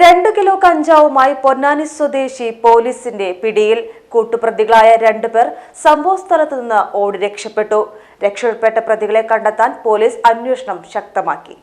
രണ്ട് കിലോ കഞ്ചാവുമായി പൊന്നാനി സ്വദേശി പോലീസിന്റെ പിടിയിൽ കൂട്ടുപ്രതികളായ രണ്ടുപേർ സംഭവ സ്ഥലത്ത് നിന്ന് ഓടി രക്ഷപ്പെട്ടു. രക്ഷപ്പെട്ട പ്രതികളെ കണ്ടെത്താൻ പോലീസ് അന്വേഷണം ശക്തമാക്കി.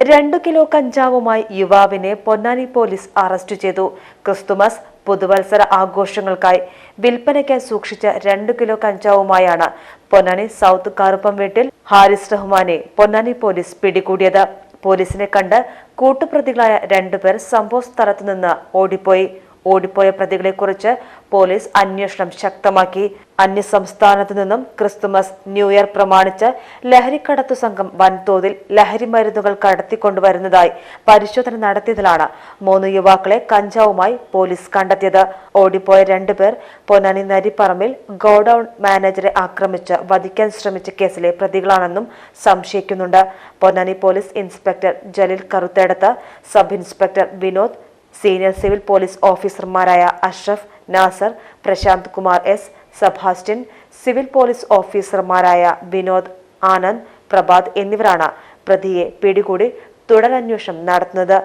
രണ്ടു കിലോ കഞ്ചാവുമായി യുവാവിനെ പൊന്നാനി പോലീസ് അറസ്റ്റ് ചെയ്തു. ക്രിസ്തുമസ് പുതുവത്സര ആഘോഷങ്ങൾക്കായി വിൽപ്പനയ്ക്കായി സൂക്ഷിച്ച രണ്ടു കിലോ കഞ്ചാവുമായാണ് പൊന്നാനി സൗത്ത് കറുപ്പം വീട്ടിൽ ഹാരിസ് റഹ്മാനെ പൊന്നാനി പോലീസ് പിടികൂടിയത്. പോലീസിനെ കണ്ട് കൂട്ടുപ്രതികളായ രണ്ടുപേർ സംഭവ സ്ഥലത്തുനിന്ന് ഓടിപ്പോയി. ഓടിപ്പോയ പ്രതികളെക്കുറിച്ച് പോലീസ് അന്വേഷണം ശക്തമാക്കി. അന്യസംസ്ഥാനത്തു നിന്നും ക്രിസ്തുമസ് ന്യൂഇയർ പ്രമാണിച്ച് ലഹരിക്കടത്തു സംഘം വൻതോതിൽ ലഹരി മരുന്നുകൾ കടത്തിക്കൊണ്ടുവരുന്നതായി പരിശോധന നടത്തിയതിലാണ് മൂന്ന് യുവാക്കളെ കഞ്ചാവുമായി പോലീസ് കണ്ടെത്തിയത്. ഓടിപ്പോയ രണ്ടുപേർ പൊന്നാനി നരിപ്പറമ്പിൽ ഗോഡൗൺ മാനേജറെ ആക്രമിച്ച് വധിക്കാൻ ശ്രമിച്ച കേസിലെ പ്രതികളാണെന്നും സംശയിക്കുന്നുണ്ട്. Ponnani police inspector Jaleel Karuthedath sub inspector Vinod senior civil police ഓഫീസർമാരായ Ashraf Nasar Prasanth Kumar S Sebastian civil police ഓഫീസർമാരായ വിനോദ് ആനന്ദ് പ്രഭാത് എന്നിവരാണ് പ്രതിയെ പിടികൂടി തുടരന്വേഷണം നടത്തുന്നത്.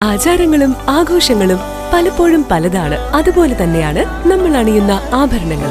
ആചാരങ്ങളും ആഘോഷങ്ങളും പലപ്പോഴും പലതാണ്. അതുപോലെ തന്നെയാണ് നമ്മൾ അണിയുന്ന ആഭരണങ്ങൾ